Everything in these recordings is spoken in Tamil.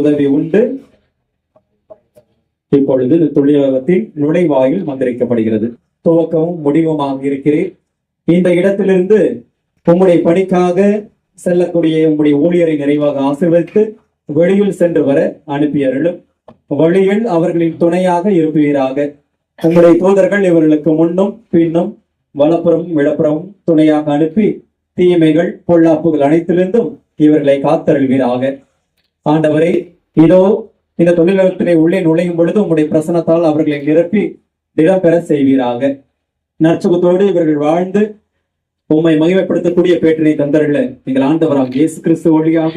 உதவி உண்டு. இப்பொழுது இந்த தொழிலகத்தின் நுழைவாயில் வந்திருக்கப்படுகிறது. துவக்கமும் முடிவுமாக இருக்கிறேன். இந்த இடத்திலிருந்து உம்முடைய பணிக்காக செல்லக்கூடிய உம்முடைய ஊழியரை நிறைவாக ஆசீர்வதித்து வெளியில் சென்று வர அனுப்பியருளும் வழியில் அவர்களின் துணையாக இருப்பீராக. உங்களுடைய தூதர்கள் இவர்களுக்கு முன்னும் பின்னும் வலப்புறமும் விளப்புறமும் துணையாக அனுப்பி தீமைகள் பொல்லாப்புகள் அனைத்திலிருந்தும் இவர்களை காத்தருள்வீராக. ஆண்டவரே இதோ இந்த தொழிலகத்திலே உள்ளே நுழையும் பொழுது உங்களுடைய பிரசனத்தால் அவர்களை நிரப்பி இடம்பெற செய்வீராக. நற்சுகத்தோடு இவர்கள் வாழ்ந்து உம்மை மகிமைப்படுத்தக்கூடிய பேற்றினை தந்தர்கள நீங்கள் ஆண்டவராக இயேசு கிறிஸ்து வழியாக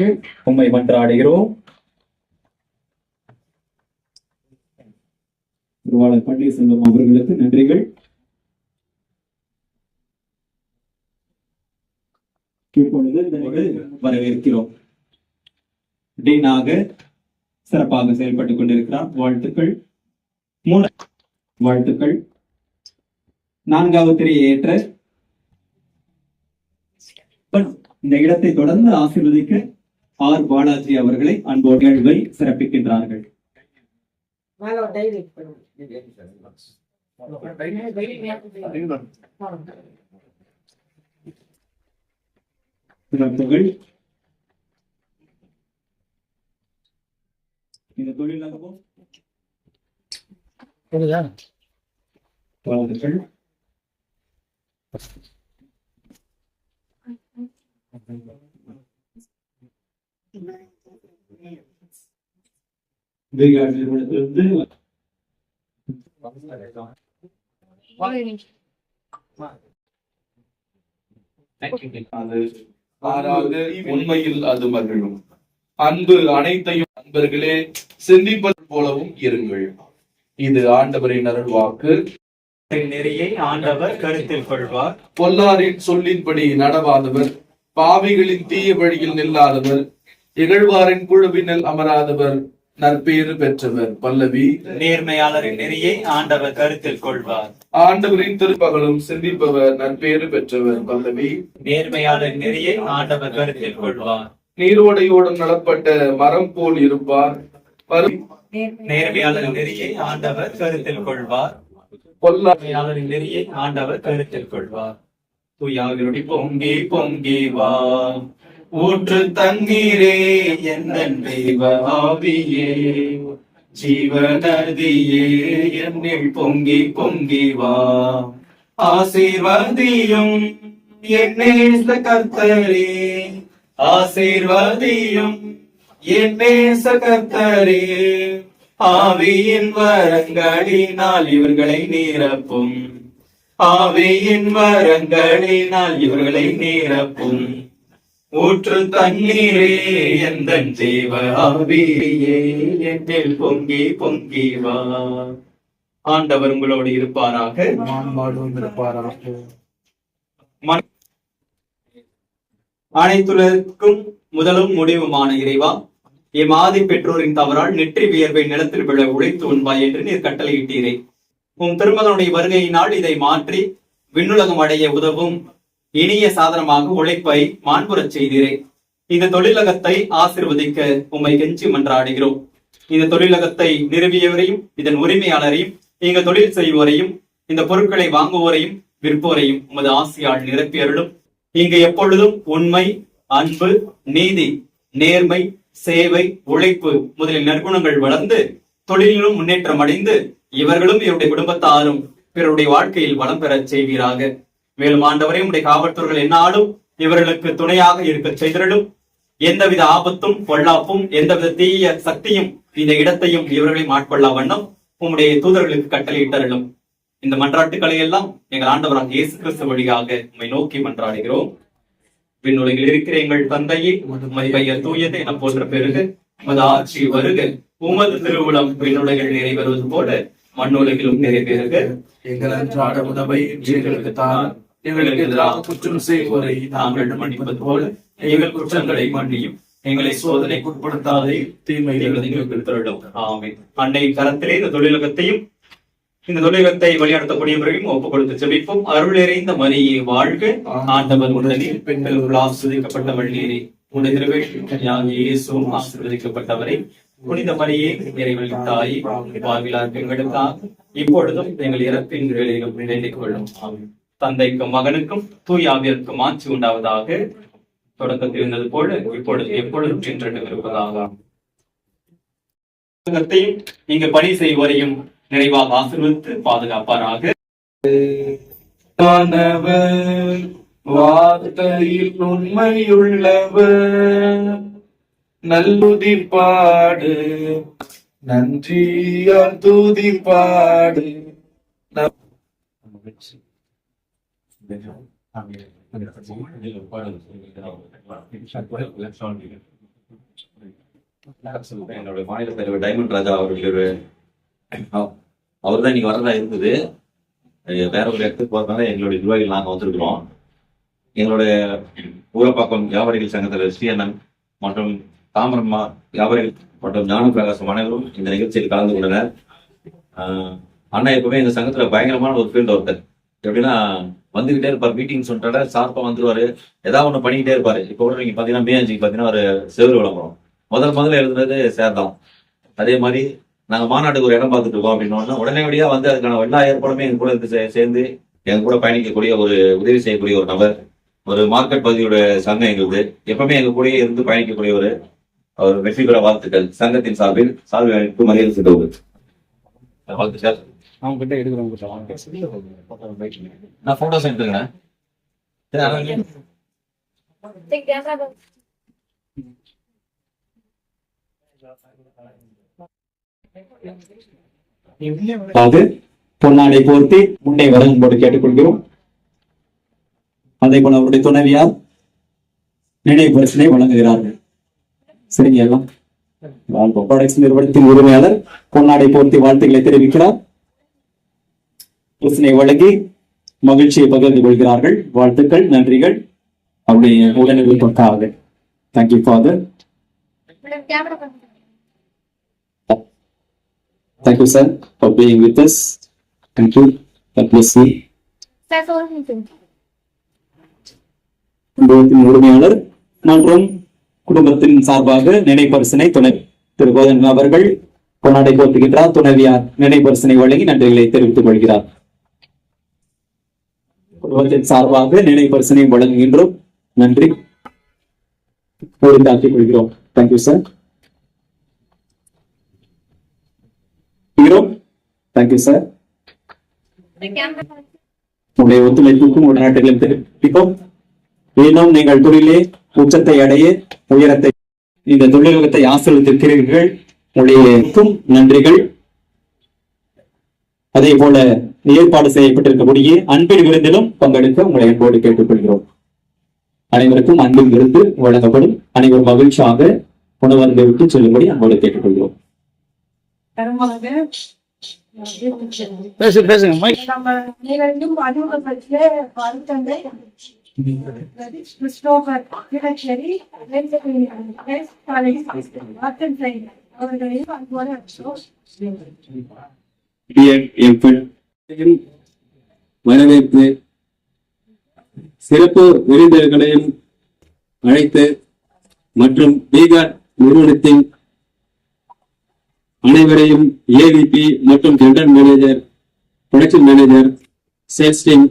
உம்மை மன்றாடுகிறோம். திருவாளர் பன்னீர்செல்வம் அவர்களுக்கு நன்றிகள். இப்பொழுது இந்த வரவேற்கிறோம். டீனாக சிறப்பாக செயல்பட்டுக் கொண்டிருக்கிறார். வாழ்த்துக்கள். மூணு வாழ்த்துக்கள். நான்காவது திரையை ஏற்ற இந்த இடத்தை தொடர்ந்து ஆசீர்வதிக்க ஆர் பாலாஜி அவர்களை அன்போடு நிகழ்வை சிறப்பிக்கின்றார்கள். சிறப்புகள். இந்த தொழிலகமும் வாழ்த்துக்கள் விகார் நிறுவனத்திலிருந்து அது மாறாக உண்மையில் அது மகிழும் அன்பு அனைத்தையும் நண்பர்களே சிந்திப்பது போலவும் இருங்கள். இது ஆண்டவரின் அருள் வாக்கு நெறியை ஆண்டவர் கருத்தில் கொள்வார். பொல்லாரின் சொல்லின்படி நடவாதவர். பாவிகளின் தீய வழியில் நில்லாதவர். இகழ்வாரின் குழுவினில் அமராதவர். நற்பேறு பெற்றவர். பல்லவி. நேர்மையாளரின் நெறியை ஆண்டவர் கருத்தில் கொள்வார். ஆண்டவரின் திருப்பகலும் சிந்திப்பவர் நற்பேறு பெற்றவர். பல்லவி. நேர்மையாளர் நெறியை ஆண்டவர் கருத்தில் கொள்வார். நீரோடையோடும் நடப்பட்ட மரம் போல் இருப்பார். நேர்மையாளரின் நெறியை ஆண்டவர் கருத்தில் கொள்வார். பொல்லாமையாளரின் நெறியை ஆண்டவர் கருத்தில் கொள்வார். தூயாவிருடி பொங்கி பொங்கி வா. ஊற்று தண்ணீரே எந்த ஆவியே. ஜீவநதியே என்னில் பொங்கி பொங்கி வா. ஆசீர்வாதியும் என்னே கர்த்தரே. ஆசீர்வாதியும் என் கர்த்தரே ஆவியின் வரங்களினால் இவர்களை நிரப்பும். ஆவியின் வரங்களினால் இவர்களை நிரப்பும். ஊற்று தண்ணீரே எந்த ஜீவ ஆவியே. என்னில் பொங்கி பொங்கி வா. ஆண்டவர் உங்களோடு இருப்பாராக. மன- அனைத்துலருக்கும் முதலும் முடிவுமான இறைவா எம் ஆதி பெற்றோரின் தவறால் நெற்றி வியர்வை நிலத்தில் விழ உழைத்து உண்பாய் என்று நீர் கட்டளையிட்டீரே. உன் திருமகனுடைய வருகையினால் இதை மாற்றி விண்ணுலகம் அடைய உதவும் இனிய சாதனமாக உழைப்பை மாண்புறச் செய்தீரே. இந்த தொழிலகத்தை ஆசிர்வதிக்க உம்மை கெஞ்சி மன்றாடுகிறோம். இந்த தொழிலகத்தை நிறுவியவரையும் இதன் உரிமையாளரையும் இங்க தொழில் செய்வோரையும் இந்த பொருட்களை வாங்குவோரையும் விற்போரையும் உமது ஆசியால் நிரப்பியருளும் இங்கு எப்பொழுதும் உண்மை அன்பு நீதி நேர்மை சேவை உழைப்பு முதலிய நற்குணங்கள் வளர்ந்து தொழிலிலும் முன்னேற்றம் அடைந்து இவர்களும் இவருடைய குடும்பத்தாரும் பிறருடைய வாழ்க்கையில் வளம் பெறச் செய்வீராக. மேலும் ஆண்டவரையும் உடைய காவல்துறைகள் என்னாலும் இவர்களுக்கு துணையாக இருக்க செய்திருளும் எந்தவித ஆபத்தும் பொல்லாப்பும் எந்தவித தீய சக்தியும் இந்த இடத்தையும் இவர்களையும் ஆட்கொள்ளா வண்ணம் உம்முடைய தூதர்களுக்கு கட்டளையிட்டருளும். இந்த மன்றாட்டுக்களை எல்லாம் எங்கள் ஆண்டவராக இயேசு கிறிஸ்து வழியாக உம்மை நோக்கி மன்றாடுகிறோம். விண்ணுலகில் இருக்கிற எங்கள் தந்தையே உமது பெயர் தூயது என போன்ற பெருக உமது ஆட்சி வருக. உமது திருவுளம் விண்ணுலகில் நிறைவேறுவது போல மண்ணுலகிலும் நிறைவேறுக. எங்கள் அன்றாட உணவை எங்களுக்கு தான் எங்களுக்கு எதிராக குற்றம் செய்வோரை நாங்கள் மன்னிப்பது போல எங்கள் குற்றங்களை மன்னியும். எங்களை சோதனைக்கு உட்படுத்தாதே தீமையிலிருந்து ஆமென். அன்னையின் கரத்திலே இந்த தொழிலகத்தையும் இந்த தொழிலகத்தை வழிநடத்தக்கூடியவர்களையும் ஒப்புக் கொடுத்து செபிப்போம். அருள் நிறைந்த மரியே வாழ்க. ஆண்டவர் உடலில் பெண்கள் ஆசிர்வதிக்கப்பட்டவள் நீரே உடைய இயேசுவும் ஆசீர்வதிக்கப்பட்டவரை. புனித மரியே இறைவனின் தாய் வாழ்விலார் எங்களுக்காக இப்பொழுதும் எங்கள் இறப்பின் வேலையிலும் வேண்டிக் கொள்ளும். தந்தைக்கும் மகனுக்கும் தூய் ஆவியருக்கும் ஆட்சி உண்டாவதாக தொடக்கத்தில் இருந்தது போல இப்பொழுது எப்பொழுதும் சென்று இருப்பதாக இங்கு பணி செய்வோரையும் நிறைவாக ஆசீர்வதித்து பாதுகாப்பாராக. ஆனவர் வார்த்தையில் உண்மையுள்ளவர். நல்லுதிப்பாடு நன்றியால் துதிப்பாடு என்னோட மாநில தலைவர் டைமண்ட் ராஜா அவர்கள் அவர் தான் இன்னைக்கு வரதா இருந்தது. வேற ஒரு இடத்துக்கு போறதுனால எங்களுடைய நிர்வாகிகள் நாங்கள் வந்திருக்கிறோம். எங்களுடைய ஊரப்பாக்கம் வியாபாரிகள் சங்கத்தில் ஸ்ரீஅண்ணன் மற்றும் தாமரம்மா வியாபாரிகள் மற்றும் ஞான பிரகாசம் அனைவரும் இந்த நிகழ்ச்சியில் கலந்து கொண்டனர். அண்ணா எப்பவுமே இந்த சங்கத்துல பயங்கரமான ஒரு ஃபீல்டு ஒருத்தர் எப்படின்னா வந்துகிட்டே இருப்பார் மீட்டிங் சொல்லிட்டாரு சார்பா வந்துருவாரு. ஏதாவது ஒண்ணு பண்ணிக்கிட்டே இருப்பாரு. இப்போ கூட நீங்க பாத்தீங்கன்னா மே அஞ்சுக்கு பாத்தீங்கன்னா ஒரு செவ்வறு விளம்பரம் முதல் முதல்ல எழுதுனது சேர் தான். அதே மாதிரி நாங்க மாநாட்டுக்கு ஒரு இடம் பார்த்துட்டு இருக்கோம் அப்படின்னா உடனடியா வந்து அதுக்கான எல்லா ஏற்பாடுமே எங்க கூட சேர்ந்து எங்க கூட பயணிக்கக்கூடிய ஒரு உதவி செய்யக்கூடிய ஒரு நபர் ஒரு மார்க்கெட் பகுதியோட சங்கம் எங்களுது. எப்பவுமே எங்க கூடயே இருந்து பயணிக்கக்கூடிய ஒரு ஒரு வெற்றி பெற வாழ்த்துக்கள் சங்கத்தின் சார்பில் சார்பில் அழைப்பு மரியாதை செய்தவர் வாழ்த்து சார் அவங்க கிட்ட எடுக்கிறவங்க நான் போட்டோஸ் எடுத்துக்கிறேன். Take. அது பொன்னாடை போர்த்தி முன்னே வர அன்போடு கேட்டுக்கொள்கிறோம். அதே போல அவருடைய துணைவியார் நினைவு பரிசனை வழங்குகிறார்கள். சரிங்க எல்லாம். ப்ராடக்ட்ஸ் நிறுவனத்தின் உரிமையாளர் பொன்னாடை போர்த்தி வாழ்த்துக்களை தெரிவிக்கிறார். பிரச்சனை வழங்கி மகிழ்ச்சியை பகிர்ந்து கொள்கிறார்கள். வாழ்த்துக்கள் நன்றிகள். அவருடைய உடனடியாக thank you father Camera. button. Thank you sir for being with us thank you God bless you. உரிமையாளர் மற்றும் குடும்பத்தின் சார்பாக நினைப்பரிசனை துணை திரு கோதன் அவர்கள் கொண்டாடை போர்த்துகின்றார் துணைவியார் நினைப்பரிசனை வழங்கி நன்றிகளை தெரிவித்துக் கொள்கிறார். குடும்பத்தின் சார்பாக நினைப்பரிசனை வழங்குகின்றோம். நன்றி. உரிந்தாக்கிக் கொள்கிறோம். Thank you sir thank you sir. உங்களுடைய ஒத்துழைப்புக்கும் உடனாட்டுகளும் தெரிவிப்போம் மீண்டும் நீங்கள் தொழிலே உச்சத்தை அடைய உயரத்தை இந்த தொழிலகத்தை ஆசீர்வதித்திருக்கிறீர்கள் உங்களுடைய நன்றிகள். அதே போல ஏற்பாடு செய்யப்பட்டிருக்கக்கூடிய அன்பின் விருந்திலும் பங்கெடுக்க உங்களை அன்போடு கேட்டுக்கொள்கிறோம். அனைவருக்கும் அன்பின் விருந்து வழங்கப்படும். அனைவரும் மகிழ்ச்சியாக உணவருந்து விட்டு செல்லும்படி அன்போடு கேட்டுக்கொள்கிறோம். பேசு பேசுங்க மைக் கிறிஸ்டோபர் அவர்களையும் அன்போடு அழைக்கிறோம். வரவேற்று சிறப்பு விருந்தினர்களையும் அழைத்து மற்றும் பீகார் நிறுவனத்தின் அனைவரையும் ஏவிபி மற்றும் general manager production manager sales team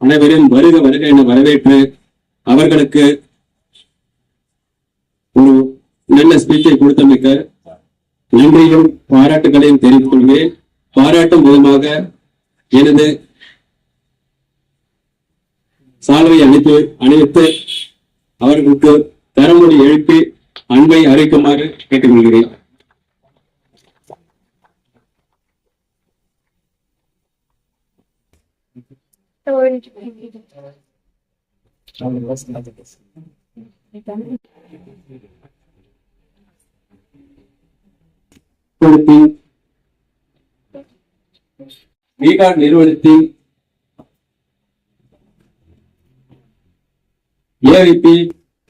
அனைவரையும் வருக வருக என வரவேற்று அவர்களுக்கு ஒரு நல்ல ஸ்பீச்சை கொடுத்தமைக்க நன்றியும் பாராட்டுகளையும் தெரிவித்துக் கொள்கிறேன். பாராட்டும் விதமாக எனது சால்வை அனுப்பி அணிவித்து அவர்களுக்கு தரமொழி எழுப்பி அன்பை அறிவிக்குமாறு கேட்டுக்கொள்கிறேன். So, we're going to- நிறுவனத்தின் பீகார் நிறுவனத்தின் AVP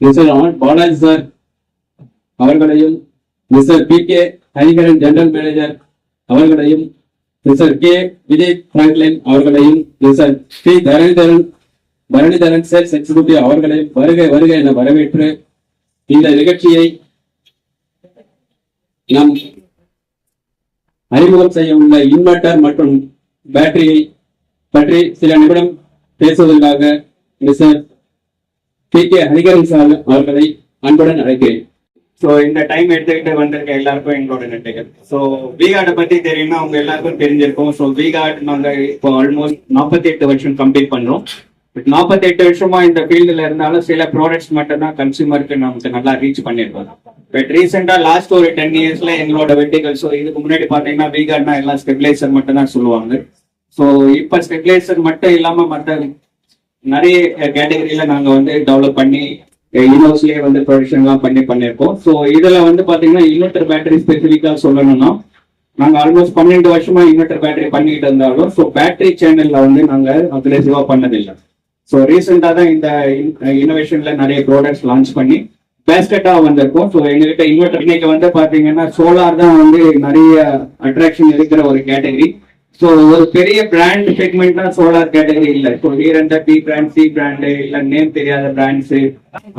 mister R Balaji sir அவர்களையும் mister P K Hariharan general manager அவர்களையும் மிஸ்டர் கே விஜய் பிராங்க்லின் அவர்களையும் mister P Dharanidharan Dharanidharan sales executive அவர்களையும் வருகை வருகை என வரவேற்று இந்த நிகழ்ச்சியை நாம் அறிமுகம் செய்ய உள்ள இன்வெர்டர் மற்றும் பேட்டரியை பற்றி சில நிமிடம் பேசுவதற்காக mister P K Hariharan sir அவர்களை அன்புடன் அழைக்கிறேன். ஸோ இந்த டைம் எடுத்துக்கிட்டு வந்திருக்க எல்லாருக்கும் எங்களோட நன்றிகள். ஸோ விகார்டை பத்தி தெரியும்னா அவங்க எல்லாருக்கும் தெரிஞ்சிருக்கும். ஸோ விகார்ட் நாங்கள் இப்போ ஆல்மோஸ்ட் நாற்பத்தி எட்டு வருஷம் கம்ப்ளீட் பண்ணுறோம் பட் நாற்பத்தி எட்டு வருஷமா இந்த ஃபீல்டில் இருந்தாலும் சில ப்ராடக்ட்ஸ் மட்டும் தான் கன்சியூமருக்கு நமக்கு நல்லா ரீச் பண்ணியிருக்கோம். பட் ரீசெண்டாக லாஸ்ட் ஒரு டென் இயர்ஸ்ல எங்களோட வெட்டிகள். ஸோ இதுக்கு முன்னாடி பார்த்தீங்கன்னா விகார்ட்னா எல்லாம் ஸ்டெபிலைசர் மட்டும் தான் சொல்லுவாங்க. ஸோ இப்போ ஸ்டெபிலைசர் மட்டும் இல்லாமல் மற்ற நிறைய கேட்டகரியில நாங்கள் வந்து டெவலப் பண்ணி யூனிவர்ஸ்லயே வந்து ப்ரொடக்ஷன் எல்லாம் பண்ணி பண்ணிருக்கோம். ஸோ இதுல வந்து பாத்தீங்கன்னா இன்வெர்டர் பேட்டரி ஸ்பெசிஃபிக்கா சொல்லணும்னா நாங்க ஆல்மோஸ்ட் பன்னெண்டு வருஷமா இன்வெர்டர் பேட்டரி பண்ணிட்டு இருந்தாலும் ஸோ பேட்டரி சேனல்ல வந்து நாங்க அக்ரெசிவா பண்ணதில்லை. ஸோ ரீசெண்டா தான் இந்த இனோவேஷன்ல நிறைய ப்ராடக்ட்ஸ் லான்ச் பண்ணி பேஸ்கெட்டா வந்திருக்கும். ஸோ எங்ககிட்ட இன்வெர்டர் இன்னைக்கு வந்து பாத்தீங்கன்னா சோலார் தான் வந்து நிறைய அட்ராக்ஷன் இருக்கிற ஒரு கேட்டகரி ஸோ ஒரு பெரிய பிராண்ட் செக்மெண்ட் தான் சோலார் கேட்டகரி இல்ல. இப்போ here B brand C brand இல்ல நேம் தெரியாத பிராண்ட்ஸ்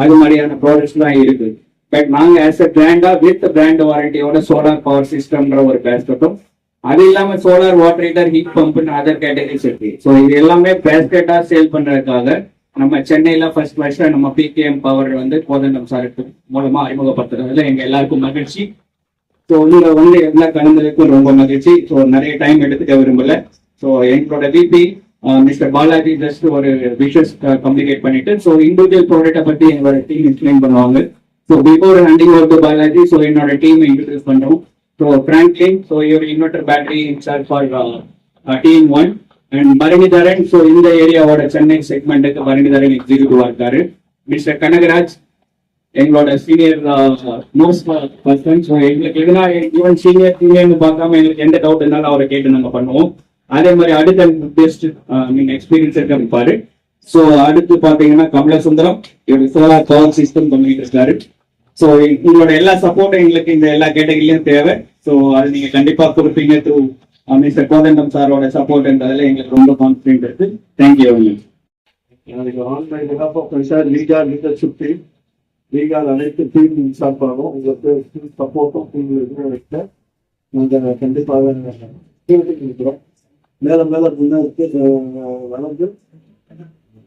அது மாதிரியான ப்ராடக்ட்ஸ் தான் இருக்கு. பட் நாங்க ஆஸ் அ பிராண்டா வித் பிராண்ட் வாரண்டியோட சோலார் பவர் சிஸ்டம்ன்ற ஒரு பேஸ்கெட்டும் அது இல்லாம சோலார் வாட்டர் ஹீட்டர் ஹீட் பம்ப்னு அதர் கேட்டகரிஸ் இருக்கு. ஸோ இது எல்லாமே பேஸ்கெட்டா சேல் பண்றதுக்காக நம்ம சென்னையில ஃபர்ஸ்ட் ஃபர்ஸ்ட் நம்ம பிகேஎம் பவர் வந்து கோதண்டம் சார் மூலமா அறிமுகப்படுத்துறதுல எங்க எல்லாருக்கும் மகிழ்ச்சி. ஸோ இங்க வந்து எல்லா கலந்ததுக்கும் ரொம்ப மகிழ்ச்சி. ஸோ நிறைய டைம் எடுத்துக்க விரும்பல. ஸோ எங்களோட விபி மிஸ்டர் பாலாஜி ஜஸ்ட் ஒரு விஷஸ் கம்யூனிகேட் பண்ணிட்டு ஸோ இண்டிவிஜுவல் ப்ராடக்ட்டை பத்தி எங்களோட டீம் எக்ஸ்பிளைன் பண்ணுவாங்க. So before handing over to Balaji so என்னோட டீம் இன்ட்ரடியூஸ் பண்றோம் ஸோ பிராங்க்லின் ஸோ இவர் inverter battery incharge for team one and Bharanidharan so இந்த ஏரியாவோட சென்னை செக்மெண்ட்டுக்கு பரணிதரன் எக்ஸிக்யூட்டிவா இருக்காரு. மிஸ்டர் கனகராஜ் எங்களோட சீனியர் மோஸ்ட் பர்சன் ஸோ எங்களுக்கு எதுனா ஈவன் சீனியர் சீனியர்னு பார்க்காம எங்களுக்கு எந்த டவுட் இருந்தாலும் அவரை கேட்டு நாங்கள் பண்ணுவோம். அதே மாதிரி அடுத்த பெஸ்ட் நீங்க எக்ஸ்பீரியன்ஸ் இருக்க இருப்பாரு ஸோ அடுத்து பாத்தீங்கன்னா கமலசுந்தரம். இவர் சோலார் பவர் சிஸ்டம் பண்ணிட்டு இருக்காரு. ஸோ உங்களோட எல்லா சப்போர்ட்டும் எங்களுக்கு இந்த எல்லா கேட்டகரியிலும் தேவை. ஸோ அது நீங்க கண்டிப்பா கொடுப்பீங்க த்ரூ மிஸ்டர் கோதண்டம் சாரோட சப்போர்ட்ன்றதுல எங்களுக்கு ரொம்ப கான்ஃபிடென்ட் இருக்கு. தேங்க்யூ எனக்கு ஆன்லைன் விண்ணப்பம் லீடர்ஷிப் டீம் லீகால் அனைத்து டீம் சார்பாகவும் உங்களுக்கு சப்போர்ட்டும் உங்களுக்கு நாங்கள் கண்டிப்பாக இருக்கிறோம். மேலும் மேலும் முன்னேறி வளர்ந்து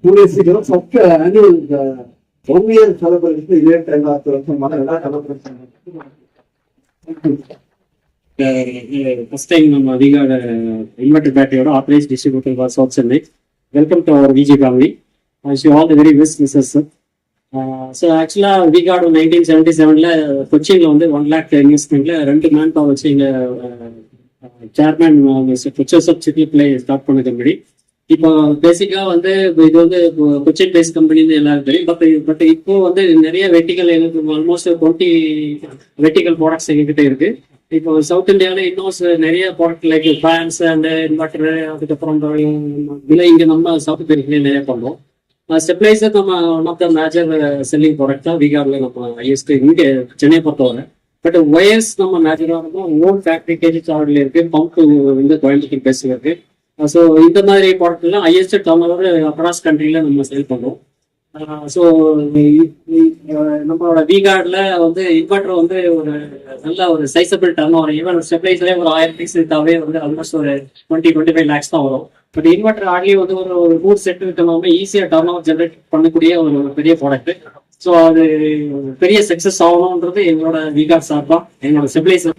கூடிய சீக்கிரம் first annual one year celebration இதே டைம் ஆறு வருஷமான எல்லா செலிபிரேஷன் ஃபர்ஸ்ட் டைம் நம்ம அதிகார inverter பேட்டரியோட authorised distributor for south Chennai welcome to our Viji family I you all the very best missus sir so ஆக்சுவலாக விகாடு நைன்டீன் செவன்டி செவனில் கொச்சியில் வந்து ஒன் லேக் இன்வெஸ்ட்மெண்ட்ல ரெண்டு மேன் பவர் வச்சு இங்கே chairman futures city play start பண்ணது முன்னாடி. இப்போ பேசிக்கா வந்து இது வந்து கொச்சின் பேஸ் கம்பெனின்னு எல்லாரும் தெரியும். பட் பட் இப்போ வந்து நிறைய வெட்டிகள் எனக்கு ஆல்மோஸ்ட் டுவெண்ட்டி வெட்டிகள் ப்ராடக்ட்ஸ் எங்ககிட்ட இருக்கு. இப்போ சவுத் இந்தியாவில் இன்னும் நிறைய product like fans and inverter அதுக்கப்புறம் விலை இங்கே நம்ம சவுத் இந்தியாவிலே நிறைய பண்ணுறோம் ஸ்டெப்லைஸர் நம்ம one of the major selling product தான் விகாரில் நம்ம ஐஎஸ்க்கு இங்கே சென்னை பொறுத்தவரை. பட் ஒயர்ஸ் நம்ம மேஜராக இருக்கும் ஓன் ஃபேக்டரி கேஜி சார்டில் இருக்கு பம்ப் வந்து கோயம்புத்தூர் பேசுல இருக்கு. ஸோ இந்த மாதிரி ப்ராடக்ட்லாம் ஹையஸ்ட் டர்ன் ஓவர் அக்ராஸ் கண்ட்ரியில் நம்ம சேல் பண்ணுறோம் ஸோ நம்மளோட வீகார்டில் வந்து இன்வெர்டர் வந்து ஒரு நல்ல ஒரு சைசபிள் டர்ன் வரும் ஈவன் ஸ்டெபிளைசரே ஒரு ஆயிரம் பீஸ் தாவே வந்து ஆல்மோஸ்ட் ஒரு டுவெண்ட்டி டுவெண்ட்டி ஃபைவ் லேக்ஸ் தான் வரும். பட் இன்வெர்டர் ஆட்லி வந்து ஒரு ஒரு நூறு செட் விட்டோம்னா ஈஸியாக டர்ன் ஓவர் ஜென்ரேட் பண்ணக்கூடிய ஒரு பெரிய ப்ராடக்ட் ஸோ அது பெரிய சக்ஸஸ் ஆகணுன்றது எங்களோட விகார் சார்பா எங்களோட ஸ்டெபிளைசர்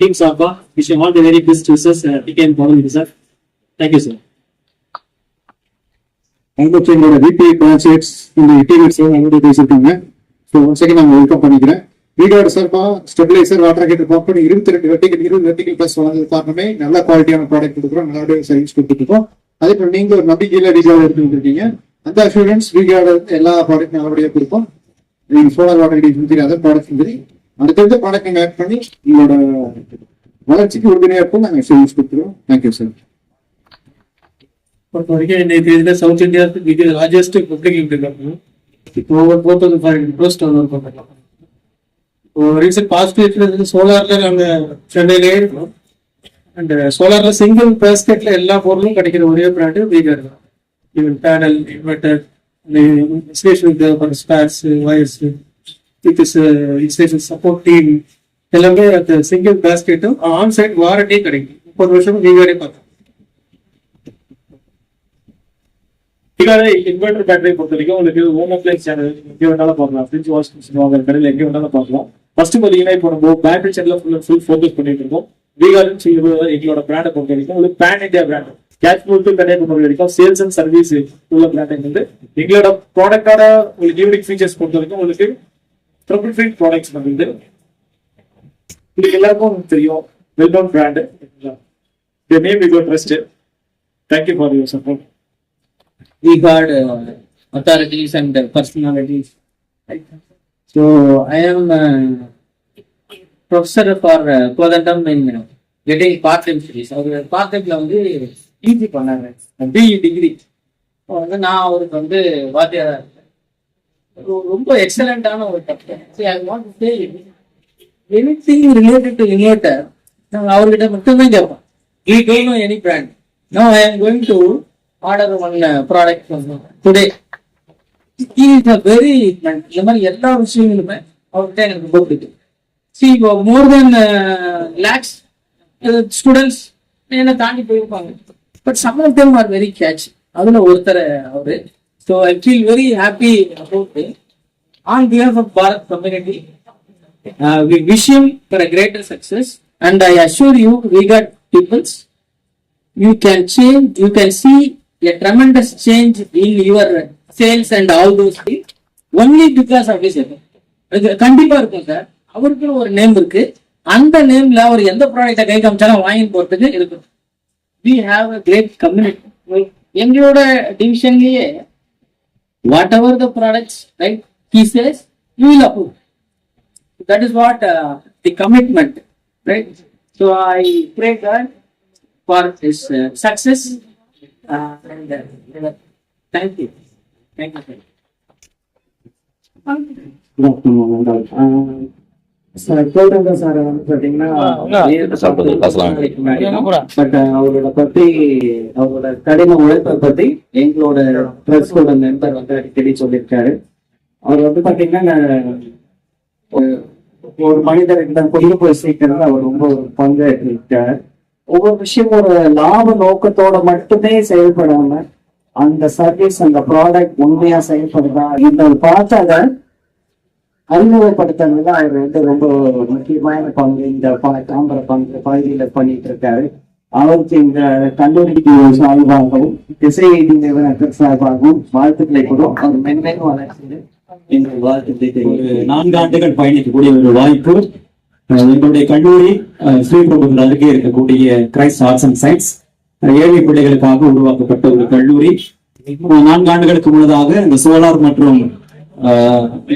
டீம் uh, சார்பா. விஷயம் all the very best users டிகேன் போதும் சார் தேங்க்யூ சார் கோயம்புத்தூர் எங்களோட விபி பிரான்ச்சேட்ஸ் இந்த டீமேட்ஸ் அவங்களோட பேசியிருக்காங்க. ஸோ ஒன் செகண்ட் நான் வெல்கம் பண்ணிக்கிறேன். வீடோட சார்பா ஸ்டெபிலைசர் வாட்டர் கேட்டர் பம்ப் பண்ணி இருபத்தி ரெண்டு வெர்டிகல் இருபது வெர்டிகல் பிளஸ் வளர்ந்தது காரணமே நல்ல குவாலிட்டியான ப்ராடக்ட் கொடுக்குறோம். நல்லபடியாக சர்வீஸ் கொடுத்துருக்கோம் அதே போல் நீங்கள் ஒரு நம்பிக்கையில் ரீசார்ஜ் எடுத்து வந்திருக்கீங்க. அந்த அஷூரன்ஸ் வீகார்ட எல்லா ப்ராடக்ட் நல்லபடியாக கொடுப்போம். நீங்க சோலார் வாட்டர் ஹீட்டிங் சரி அதர் ப்ராடக்ட் சரி. அடுத்தடுத்த ப்ராடக்ட் நாங்கள் ஆட் பண்ணி உங்களோட வளர்ச்சிக்கு உறுதுணையாக இருப்போம் நாங்கள் சர்வீஸ் கொடுத்துருவோம். தேங்க்யூ சார் பொறுத்த வரைக்கும் இன்னைக்கு இதுல சவுத் இந்தியா இது லார்ஜஸ்ட் பப்ளிக் லிமிடெட் இப்போ over four thousand five hundred crores turnover பண்ணுறோம் இப்போ ரீசெண்ட் பாஸ்ட் இயர்ஸ்ல சோலார்ல நாங்கள் சென்னையிலே இருக்கோம். அண்ட் சோலார்ல சிங்கிள் பேஸ்கெட்ல எல்லா பொருளும் கிடைக்கிற ஒரே பிராண்டு வீகர் தான். ஈவன் பேனல் இன்வெர்டர் இன்ஸ்டேஷன் தேவைப்படுற spares wires with installation support team எல்லாமே அந்த சிங்கிள் பேஸ்கெட்டும் ஆன் சைட் வாரண்டியும் கிடைக்கும். முப்பது வருஷம் நீங்களே பார்த்தோம் இதுக்காக இன்வெர்டர் பேட்டரி பொறுத்த வரைக்கும் உங்களுக்கு ஹோம் அப்ளைன்ஸ் சேனல் எங்கே வேணாலும் பார்க்கலாம். ஃப்ரிட்ஜ் வாஷிங் மிஷின் வாங்குற கடையில் எங்கே வேணாலும் பார்க்கலாம். ஃபர்ஸ்ட் பார்த்தீங்கன்னா இப்போ நம்ம battery channel full full focus பண்ணிட்டு இருக்கோம். பீகாரும் எங்களோட பிராண்டை பொறுத்த வரைக்கும் உங்களுக்கு பேன் இந்தியா பிராண்ட் கேஷ் பொறுத்து கடையை பொறுத்த வரைக்கும் சேல்ஸ் அண்ட் சர்வீஸ் உள்ள பிராண்ட் வந்து எங்களோட ப்ராடக்டோட உங்களுக்கு யூனிக் ஃபீச்சர்ஸ் பொறுத்த வரைக்கும் உங்களுக்கு ட்ரிபிள் ஃபீட் ப்ராடக்ட்ஸ் வந்து இது. எல்லாருக்கும் தெரியும். Well known brand name we trust thank you for your support we got uh, authorities and uh, personalities. So I am uh, professor for uh, Kodandam in uh, getting part-time studies. அவர் part-timeல வந்து பிஜி பண்ணாங்க பிஇ டிகிரி வந்து நான் அவருக்கு வந்து வாத்தியாரா இருக்கேன். ரொம்ப எக்ஸலண்டான ஒரு doctor I want to say anything related to inverter நான் அவர்கிட்ட மட்டும்தான் கேட்பேன் I don't know any brand no I am going to order one product today is a very இந்த மாதிரி எல்லா விஷயங்களுமே அவர்கிட்ட எனக்கு ரொம்ப பிடிக்கும். See more than lakhs students என்ன தாண்டி போயிருப்பாங்க. But some of them are very catch அதுல ஒருத்தர் அவரு. So I feel very happy about on behalf of Bharat community we wish him for a greater success and I assure you we got peoples you can change you can see a tremendous change in your sales and all those things. Only because of his effort. கண்டிப்பா இருக்கும் சார் அவருக்குன்னு ஒரு நேம் இருக்கு. அந்த நேம்ல அவர் எந்த ப்ராடக்ட்டை கை காமிச்சாலும் வாங்கி போறதுக்கு இருக்கும். We have a great community எங்களோட டிவிஷன்லயே whatever the products right he says you will approve that is what the commitment right so I pray God for his uh, success Thank you. sir. Sir golden sir வந்து பாத்தீங்கன்னா சாப்பிடுறது பேசலாம். பட் அவரோட பத்தி அவரோட கடின உழைப்பை பத்தி எங்களோட ட்ரஸ்டோட மெம்பர் வந்து அடிக்கடி சொல்லியிருக்காரு. அவர் வந்து பாத்தீங்கன்னா ஒரு- ஒரு மனிதர் இந்த கொண்டு போய் சேர்க்கறது அவர் ரொம்ப ஒரு பங்காற்றிருக்காரு ஒவ்வொரு விஷயம் ஒரு லாப நோக்கத்தோட மட்டுமே செயல்படாம அந்த சர்வீஸ் அந்த ப்ராடக்ட் உண்மையா செயல்படுதா இந்த பார்த்தாத அறிமுகப்படுத்துறதுல அவர் வந்து ரொம்ப முக்கியமான பங்கு. இந்த தாம்பர பங்கு பகுதியில பண்ணிட்டு இருக்காரு அவருக்கு இந்த கல்லூரிக்கு சார்பாகவும் திசை நிறுவனத்திற்கு சார்பாகவும் வாழ்த்துக்களை கூட அவர் மென்மேலும் வளர்ச்சி எங்கள் வாழ்த்துக்களை நான்கு ஆண்டுகள் பயணிக்கக்கூடிய ஒரு வாய்ப்பு. எங்களுடைய கல்லூரி ஸ்ரீ ஸ்ரீபெரும்புதூர் அருகே இருக்கக்கூடிய கிரைஸ்ட் ஆர்ட்ஸ் அண்ட் சயின்ஸ் ஏழை பிள்ளைகளுக்காக உருவாக்கப்பட்ட ஒரு கல்லூரி. நான்கு ஆண்டுகளுக்கு முன்னதாக இந்த சோலார் மற்றும்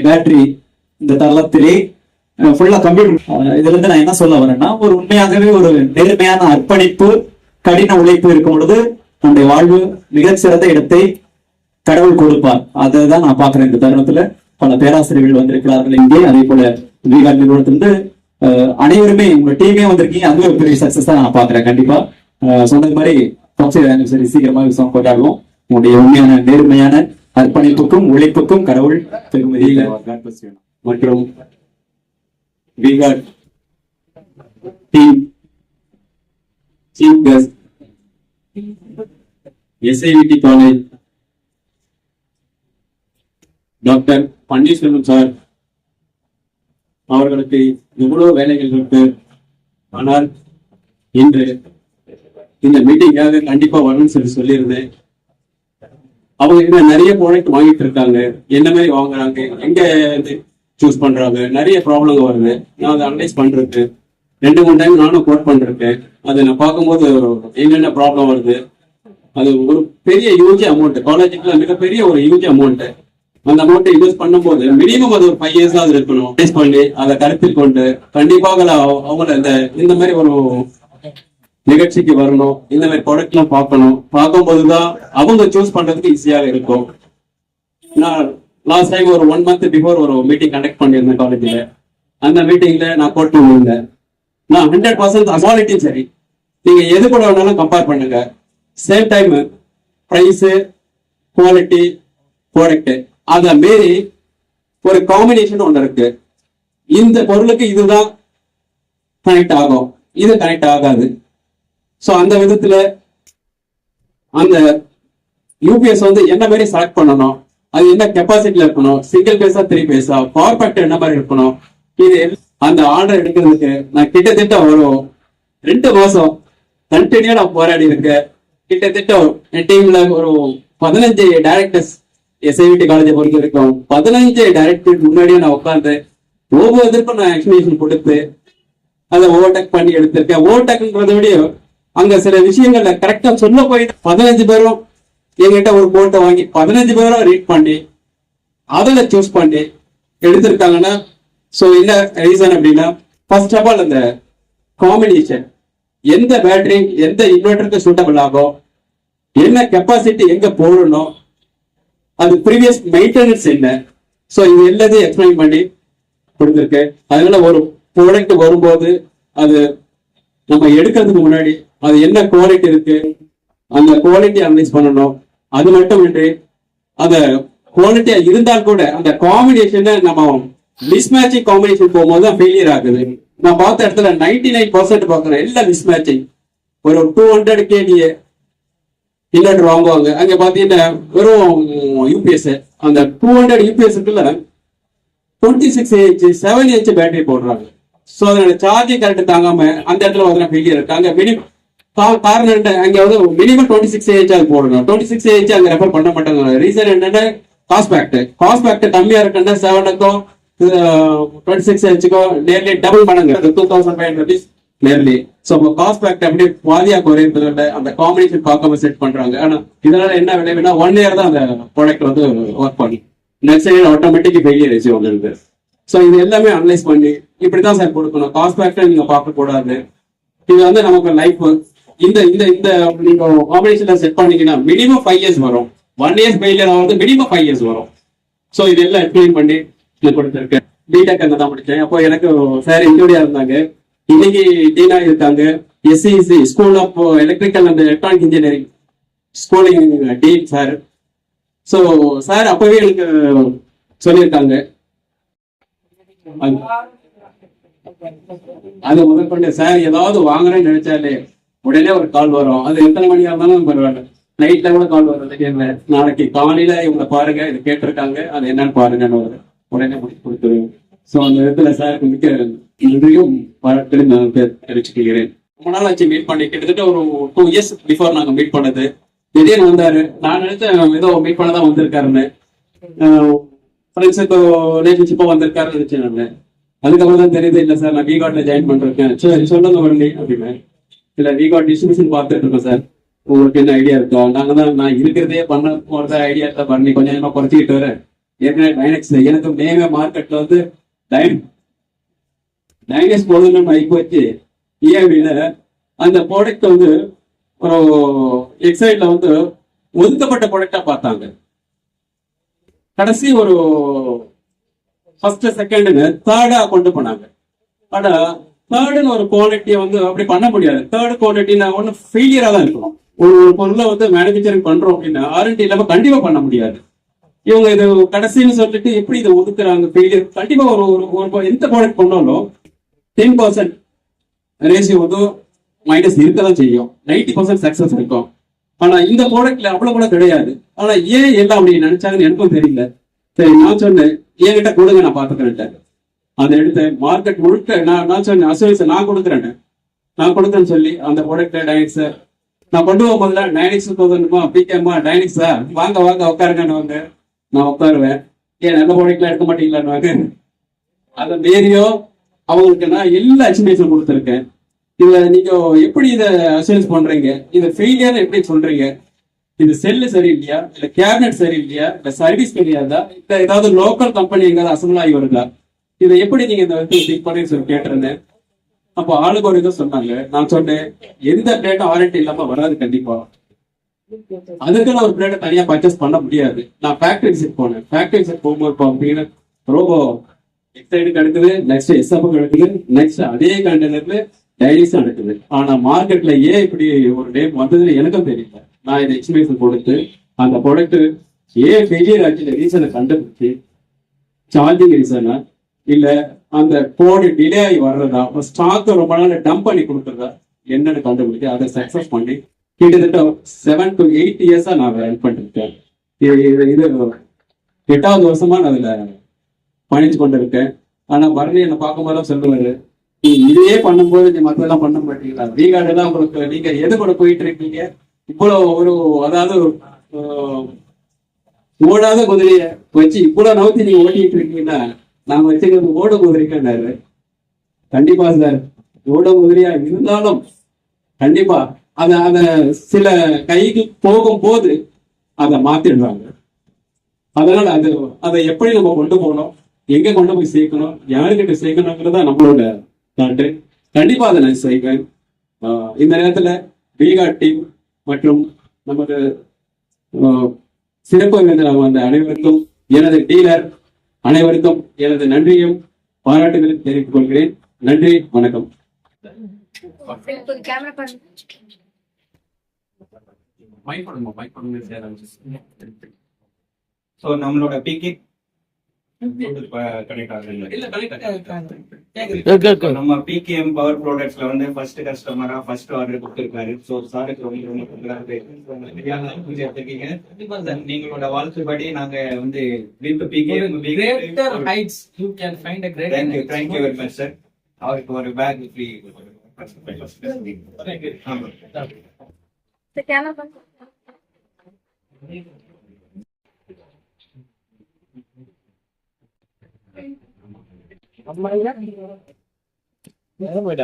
பேட்டரி இந்த தளத்திலே ஃபுல்லா கம்ப்யூட்டர் இதுல இருந்து நான் என்ன சொல்ல வரேன்னா ஒரு உண்மையாகவே ஒரு நேர்மையான அர்ப்பணிப்பு கடின உழைப்பு இருக்கும் பொழுது நம்முடைய வாழ்வு மிகச்சிறந்த இடத்தை கடவுள் கொடுப்பார். அதை தான் நான் பாக்குறேன் இந்த தருணத்துல. பல பேராசிரியர்கள் வந்திருக்கிறார்கள் இங்கே அதே போல விவேகானந்த நிறுவனத்திலிருந்து அனைவருமே உங்க டீமே வந்திருக்கீங்க. அதுவே ஒரு பெரிய சக்சஸ் தான் நான் பாக்குறேன் கண்டிப்பா. அஹ், சொன்னது மாதிரி பப்சி சரி சீக்கிரமா விஷயம் கொண்டாடுவோம். உங்களுடைய உண்மையான நேர்மையான அர்ப்பணிப்புக்கும் உழைப்புக்கும் கடவுள் பெருமதியில மற்றும் V Guard team chief guest S I V T college doctor Panneerselvam sir அவர்களுக்கு எவ்வளவு வேலைகள் இருக்கு? ஆனால் இன்று இந்த மீட்டிங்காக கண்டிப்பா வரணும்னு சொல்லி சொல்லியிருந்தேன். அவங்க என்ன நிறைய ப்ராடக்ட் வாங்கிட்டு இருக்காங்க. என்ன மாதிரி வாங்குறாங்க? எங்க சூஸ் பண்றாங்க? நிறைய ப்ராப்ளம் வருது. நான் அதை அனலைஸ் பண்றது ரெண்டு மூணு டைம் நானும் கோட் பண்ணிருக்கேன் அதை நான் பார்க்கும்போது என்னென்ன ப்ராப்ளம் வருது? அது ஒரு பெரிய யூஜி அமௌண்ட் காலேஜுக்குலாம் மிகப்பெரிய ஒரு யூஜி அமௌண்ட்டு அந்த அமௌண்ட் இன்வெஸ்ட் பண்ணும்போது மினிமம் அது ஒரு ஃபைவ் இயர்ஸ் அது இருக்கணும். இன்வெஸ்ட் பண்ணி அதை கருத்தில் கொண்டு கண்டிப்பாக அவங்கள இந்த இந்த மாதிரி ஒரு நிகழ்ச்சிக்கு வரணும். இந்த மாதிரி ப்ராடக்ட் எல்லாம் பார்க்கணும். பார்க்கும்போதுதான் அவங்க சூஸ் பண்றதுக்கு ஈஸியாக இருக்கும். நான் லாஸ்ட் டைம் ஒரு ஒன் மந்த் பிஃபோர் ஒரு மீட்டிங் கண்டக்ட் பண்ணியிருந்தேன் காலேஜில் அந்த மீட்டிங்ல நான் கோட் பண்ணியிருந்தேன் நான் ஹண்ட்ரட் பர்சன்ட் குவாலிட்டியும் சரி. நீங்க எது கூட வேணாலும் கம்பேர் பண்ணுங்க. Same time price quality product அத மீறி ஒரு காம்பினேஷன் ஒன்று இருக்கு. இந்த பொருளுக்கு இதுதான் கனெக்ட் ஆகும். இது கனெக்ட் ஆகாது. ஸோ அந்த விதத்துல அந்த யூபிஎஸ் வந்து என்ன மாதிரி செலக்ட் பண்ணணும்? அது என்ன கெப்பாசிட்டில இருக்கணும்? சிங்கிள் பேஸா த்ரீ பேஸா பவர் ஃபேக்டர் என்ன மாதிரி இருக்கணும்? இது அந்த ஆர்டர் எடுக்கிறதுக்கு நான் கிட்டத்தட்ட ஒரு ரெண்டு மாசம் கண்டினியூ நான் போராடி இருக்கேன் கிட்டத்தட்ட என் டீம்ல ஒரு பதினஞ்சு டைரக்டர்ஸ் எஸ்ஐவிடி காலேஜை பொறுத்த வரைக்கும் பதினஞ்சு டைரக்டர் முன்னாடியே நான் உட்காந்து ஒவ்வொருத்தருக்கும் நான் எக்ஸ்பிளேஷன் கொடுத்து அதை ஓவர்டேக் பண்ணி எடுத்திருக்கேன். ஓவர்டேக்ன்றத விட அங்க சில விஷயங்கள்ல கரெக்டா சொல்ல போய் பதினஞ்சு பேரும் என்கிட்ட ஒரு போட்டோ வாங்கி பதினஞ்சு பேரும் ரீட் பண்ணி அதில் சூஸ் பண்ணி எடுத்திருக்காங்கன்னா ஸோ என்ன ரீசன் அப்படின்னா ஃபர்ஸ்ட் ஆஃப் ஆல் அந்த காம்பினேஷன் எந்த பேட்டரி எந்த இன்வெர்டருக்கு சூட்டபிள் ஆகும் என்ன கெப்பாசிட்டி எங்க போடணும் அது ப்ரீவியஸ் மெயின்டெனன்ஸ் என்ன? ஸோ இது எல்லாத்தையும் எக்ஸ்பிளைன் பண்ணி கொடுத்துருக்கு. அதனால ஒரு ப்ராடக்ட் வரும்போது அது நம்ம எடுக்கிறதுக்கு முன்னாடி அது என்ன குவாலிட்டி இருக்கு? அந்த குவாலிட்டி அனலைஸ் பண்ணணும். அது மட்டும் இன்றி அந்த குவாலிட்டியா இருந்தால் கூட அந்த காம்பினேஷனை நம்ம மிஸ்மேட்சிங் காம்பினேஷன் போகும்போது தான் ஃபெயிலியர் ஆகுது. நான் பார்த்த இடத்துல நைன்டி நைன் பர்சன்ட் பார்க்குறேன். எல்லாம் மிஸ்மேட்சிங் ஒரு டூ ஹண்ட்ரட் கேடிஏ இல்லைன்னு வாங்குவாங்க. அங்க பாத்தீங்கன்னா வெறும் யூபிஎஸ் அந்த two hundred UPS twenty six H seven H battery போடுறாங்க. ஸோ அதனோட சார்ஜிங் கரெக்ட் தாங்காம அந்த இடத்துல வந்து ஃபெயிலியர் இருக்கு. அங்க மினிமம் காரணம் என்ன? அங்க வந்து மினிமம் டுவெண்ட்டி சிக்ஸ் ஹெச் அது போடணும். டுவெண்ட்டி சிக்ஸ் ஹெச் அங்க ரெஃபர் பண்ண மாட்டாங்க. ரீசன் என்னன்னா காஸ்ட் ஃபேக்ட் காஸ்ட் ஃபேக்ட் கம்மியா இருக்குன்னா செவனுக்கும் டுவெண்ட்டி சிக்ஸ் ஹெச்சுக்கோ நேர்லி டபுள் மடங்கு two thousand five rupees nearly so cost fact அப்படியே பாதியா குறையறதுல அந்த காம்பினேஷன் பார்க்காம செட் பண்றாங்க. ஆனா இதனால என்ன விளைவுனா ஒன் இயர் தான் அந்த ப்ராடக்ட் வந்து ஒர்க் பண்ணி. நெக்ஸ்ட் இயர் ஆட்டோமேட்டிக் ஃபெயிலியர் ஆச்சு உங்களுக்கு ஸோ இது எல்லாமே அனலைஸ் பண்ணி இப்படிதான் சார் கொடுக்கணும். காஸ்ட் ஃபேக்டர் நீங்க பார்க்க கூடாது இது வந்து நமக்கு லைஃப் இந்த இந்த இந்த நீங்க காம்பினேஷன்ல செட் பண்ணீங்கன்னா மினிமம் ஃபைவ் இயர்ஸ் வரும். ஒன் இயர்ஸ் ஃபெயிலியர் ஆகுது மினிமம் ஃபைவ் இயர்ஸ் வரும். ஸோ இது எல்லாம் எக்ஸ்பிளைன் பண்ணி கொடுத்துருக்கேன். பிடெக் அங்கே தான் முடிச்சேன் அப்போ எனக்கு சார் இன்ஜூரியா இருந்தாங்க. இன்னைக்கு டீனா இருக்காங்க. S C C school of electrical and electronic engineering schooling dean sir. So sir அப்பவே எனக்கு சொல்லியிருக்காங்க. அது- முதல் முதற்கொண்டு சார் ஏதாவது வாங்குறேன்னு நினைச்சாலே உடனே ஒரு கால் வரும். அது எத்தனை மணியா இருந்தாலும் பரவாயில்ல. நைட்ல கூட கால் வரும். திடீர்னு நாளைக்கு காலையில இவங்க பாருங்க இது கேட்டிருக்காங்க. அது என்னன்னு பாருங்கன்னு உடனே முடிச்சு கொடுத்துருவேன் ஸோ அந்த விதத்துல சாருக்கு மிக்க இன்றையும் பாராட்டுகளையும் நான் தெ- தெரிவிச்சுக்கிறேன் ரொம்ப நாள் ஆச்சு மீட் பண்ணி. கிட்டத்தட்ட ஒரு டூ இயர்ஸ் பிஃபோர் நாங்க மீட் பண்ணது. திடீர்னு வந்தாரு. நான் நினைச்சேன் ஏதோ மீட் பண்ண தான் வந்திருக்காருன்னு. ஃப்ரெண்ட்ஸுக்கு ரிலேஷன்ஷிப்பா வந்திருக்காருன்னு நினைச்சேன் நான். அதுக்கப்புறம் தான் தெரியுது இல்ல சார் நான் விகாட்ல ஜாயின் பண்றேன். சரி சொல்லுங்க வரலி அப்படின்னு இல்ல விகாட் டிஸ்ட்ரிபியூஷன் பார்த்துட்டு இருக்கோம் சார். உங்களுக்கு என்ன ஐடியா இருக்கா நாங்க தான் நான் இருக்கிறதே பண்ண போறத ஐடியா தான் பண்ணி கொஞ்சம் கொஞ்சமா குறைச்சிக்கிட்டு வரேன். ஏற்கனவே டைனக்ஸ் எனக்கு நேமே மார்க்கெட்ல வந்து டைன் டைனக்ஸ் போதுன்னு மைக் வச்சு இஎம்ஐல அந்த ப்ராடக்ட் வந்து ஒரு எக்ஸைட்ல வந்து ஒதுக்கப்பட்ட ப்ராடக்டா பார்த்தாங்க. கடைசி ஒரு ஃபர்ஸ்ட் செகண்ட்னு தேர்டா கொண்டு போனாங்க. ஆனா தேர்டுன்னு ஒரு குவாலிட்டியை வந்து அப்படி பண்ண முடியாது. தேர்ட் குவாலிட்டினா ஒன்று ஃபெயிலியரா தான் இருக்கணும். ஒரு ஒரு பொருளை வந்து மேனுஃபேக்சரிங் பண்றோம் அப்படின்னா ஆர்என்டி இல்லாம கண்டிப்பா பண்ண முடியாது. இவங்க இது கடைசின்னு சொல்லிட்டு எப்படி இதை ஒதுக்குறாங்க ஃபெயிலியர் கண்டிப்பா ஒரு- ஒரு எந்த ப்ராடக்ட் பண்ணாலும் டென் பர்சன்ட் ரேஷியோ வந்து மைனஸ் இருக்க தான் செய்யும். நைன்டி பர்சன்ட் சக்சஸ் இருக்கும். ஆனா இந்த ப்ராடக்ட்ல அவ்வளவு கூட கிடையாது. ஆனா ஏன் எல்லாம் அப்படி நினைச்சாங்கன்னு எனக்கும் தெரியல. சரி நான் சொன்னேன். என்கிட்ட கொடுங்க நான் பாத்துக்கிறேன் அந்த எடுத்து மார்க்கெட் முழுக்க நான் நான் சொன்னேன் அசோசியஸ் நான் கொடுக்குறேன் நான் கொடுக்குறேன்னு சொல்லி அந்த ப்ராடக்ட் டைனிக்ஸ் நான் கொண்டு போகும்போதுல டைனிக்ஸ் போதுமா பிகேமா டைனிக்ஸா வாங்க வாங்க உட்காருங்கன்னு வந்து நான் உட்காருவேன். ஏன் நல்ல ப்ராடக்ட்லாம் எடுக்க மாட்டீங்களான்னு வாங்க. அதை மீறியோ அவங்களுக்கு நான் எல்லா எக்ஸ்பிளேஷன் கொடுத்துருக்கேன். இதுல நீங்க எப்படி இதை அசூரன்ஸ் பண்றீங்க? இதை ஃபெயிலியர் எப்படி சொல்றீங்க? இது செல்லு சரியில்லையா? இல்ல கேபினட் சரியில்லையா? இல்ல சர்வீஸ் கிடையாதா இல்ல ஏதாவது லோக்கல் கம்பெனி எங்காவது அசம்பிள் ஆகி வருதா? இதை எப்படி நீங்க இந்த வந்து திங்க் பண்ணி சொல்லி கேட்டிருந்தேன். அப்போ ஆளுக்கு ஒரு இதை சொன்னாங்க. நான் சொன்னேன் எந்த பிளேட்டும் வாரண்டி இல்லாம வராது கண்டிப்பா. அதுக்கு நான் ஒரு பிளேட்டை தனியா பர்ச்சேஸ் பண்ண முடியாது. நான் ஃபேக்டரி செட் போனேன். ஃபேக்டரி செட் போகும்போது பார்த்தீங்கன்னா ரோபோ எக்ஸைடு அடுக்குது நெக்ஸ்ட் எஸ்எஃப் கிடக்குது நெக்ஸ்ட் அதே கண்டெய்னர்ல டைரிஸும் நடக்குது. ஆனா மார்க்கெட்ல ஏன் இப்படி ஒரு நேம் வந்ததுன்னு எனக்கும் தெரியல. நான் இதை எக்ஸ்பிளேஷன் கொடுத்து அந்த ப்ராடக்ட் ஏன் ஃபெயிலியர் ஆச்சு? ரீசனை கண்டுபிடிச்சு சார்ஜிங் ரீசனா இல்ல அந்த கோடு டிலே ஆகி வர்றதா ஸ்டாக் ரொம்ப நாள் டம்ப் பண்ணி கொடுக்குறதா என்னன்னு கண்டுபிடிச்சு அதை சக்சஸ் பண்ணி கிட்டத்தட்ட செவன் டு எயிட் இயர்ஸா நான் ஹெல்ப் பண்ணிருக்கேன். இது இது- இது எட்டாவது வருஷமா நான் அதுல பயணிச்சு கொண்டிருக்கேன். ஆனா பரணி என்னை பார்க்கும்போது சொல்லுவாரு நீ இதையே பண்ணும்போது நீ மத்தெல்லாம் பண்ண மாட்டீங்களா? ரீகார்டு எல்லாம் உங்களுக்கு நீங்க எது கூட போயிட்டு இருக்கீங்க? இவ்வளவு ஒரு அதாவது ஓடாத குதிரைய வச்சு இவ்வளவு நவுத்தி நீங்க ஓட்டிட்டு இருக்கீங்கன்னா நாங்க வச்சுக்கிறது ஓட குதிரைக்காரு கண்டிப்பா சார் ஓட குதிரையா இருந்தாலும் கண்டிப்பா அத அத சில கைக்கு போகும்போது அதை மாத்திடுறாங்க. அதனால அது அதை எப்படி நம்ம கொண்டு போகணும்? எங்க கொண்டு போய் சேர்க்கணும்? யாருக்கிட்ட சேர்க்கணுங்கிறதா நம்மளோட தாட்டு கண்டிப்பா அதை நான் செய்வேன். ஆஹ் இந்த நேரத்துல பீகார் டீம் மற்றும் நமது ஆஹ் சிறப்பு விருந்தினர் வந்த அனைவருக்கும் எனது டீலர் அனைவருக்கும் எனது நன்றியும் பாராட்டுகளையும் தெரிவித்துக் கொள்கிறேன். நன்றி வணக்கம். ஸோ நம்மளோட பிகே நம்ம பிகேஎம் பவர் ப்ராடக்ட்ஸ்ல வந்து ஃபர்ஸ்ட் கஸ்டமரா ஃபர்ஸ்ட் ஆர்டர் கொடுத்திருக்காரு. சாருக்கு ரொம்ப ரொம்ப எடுத்திருக்கீங்க. நீங்களோட வாழ்த்துப்படி நாங்க வந்து வித் வெரி மச் சார் அவருக்கு ஒரு பேக் ஃப்ரீ கேமரா பாருங்க நம்ம